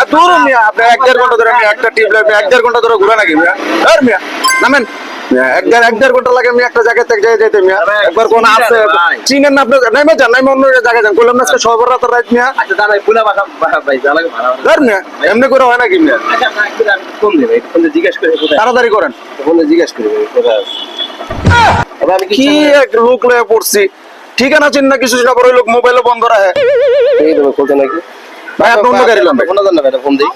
আর দূর মিয়া আপনি এক দেড় ঘণ্টা ধরে একটা এক দেড় ঘণ্টা ধরে ঘুরে নাকি মিয়া? আর মিয়া নামেন। এক দেড় এক দেড় ঘণ্টা লাগে আমি একটা জায়গা থেকে যাই যাইতে মিয়া। একবার কোন আছে চিনেন না আপনি নাইমে যান নাইমে অন্য জায়গায় যান। কইলাম না আজকে সবার রাত রাত মিয়া। আচ্ছা দাদা বুলা বাসা ভাই জ্বালাকে ভাড়া মিয়া এমনি করে হয় নাকি মিয়া? আচ্ছা দেবে জিজ্ঞেস করে তাড়াতাড়ি করেন। ফোন জিজ্ঞেস করে কি এক লোক লয়ে পড়ছি। ঠিকানা চিন না কিছু না পরে লোক মোবাইলে বন্ধ রাখে। এই নাকি? ভাই আপনি অন্য গাড়ি লন ভাই। ফোন দেন ভাই ফোন দেই।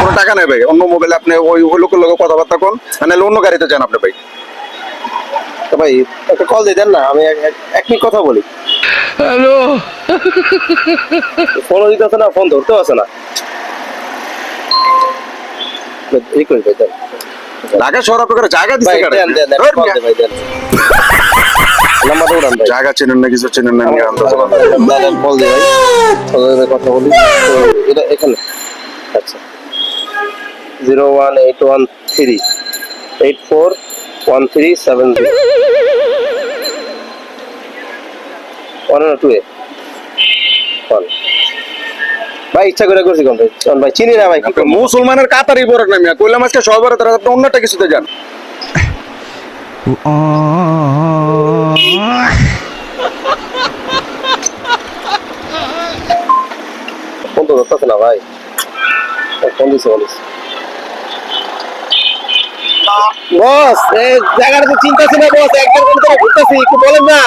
কোনো টাকা নেই ভাই অন্য মোবাইলে আপনি ওই ওই লোকের লগে কথাবার্তা কোন নাহলে অন্য গাড়িতে যান আপনি ভাই। তো ভাই একটা কল দিয়ে দেন না আমি এক- এক- এক কথা বলি। হ্যালো। ফোন দিতে আছে না ফোন ধরতেও আছে না। ঢাকা শহর আপনার জায়গা দিচ্ছে উড়ান ভাই জায়গা চেনেন না কিছু চেনেন না নিয়ে আনতে দাদা কল দে ভাই। কথা বলি। এটা এখানে। আচ্ছা। Zero one eight one three. Eight four one three seven zero. One two A. One. ভাই ইচ্ছা করে করছি কোন ভাই ভাই চিনি না ভাই? মুসলমানের কাতারি পড়ে না মিয়া কইলাম আজকে সবার তারা অন্যটা কিছুতে যান ফোন তো ধরতেছে না ভাই। ফোন দিছে বলিস। বস এই জায়গাটা তো চিন্তাছি না বস। একবার কোন ধরে ঘুরতেছি একটু বলেন না।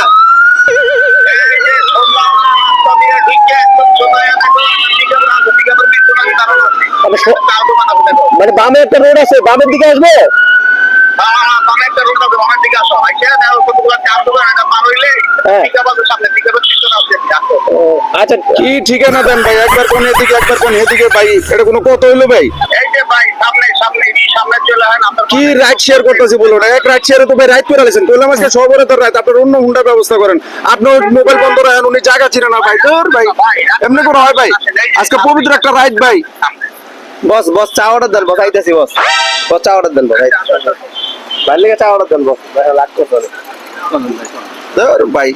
মানে মানে বামে একটা রোড আছে বামের দিকে আসব? ও, আচ্ছা কি ঠিকানা দেন ভাই? একবার কোন এদিকে একবার কোন এদিকে ভাই। এটা কোনো কত হইল ভাই? কি রাইট শেয়ার করতেছি বলুন এক রাইট শেয়ারে তো ভাই রাইট করে আলেছেন। কইলাম আজকে সবরে তো রাইট আপনার অন্য হুন্ডার ব্যবস্থা করেন। আপনি ওই মোবাইল বন্ধ রাখেন উনি জায়গা চিনে না ভাই। তোর ভাই এমনি করে হয় ভাই। আজকে পবিত্র একটা রাইট ভাই। বস বস চা অর্ডার দেন বস আইতাছি বস। বস চা অর্ডার দেন বস ভাই লেগে চা অর্ডার দেন বস। লাগ করতে তোর ভাই।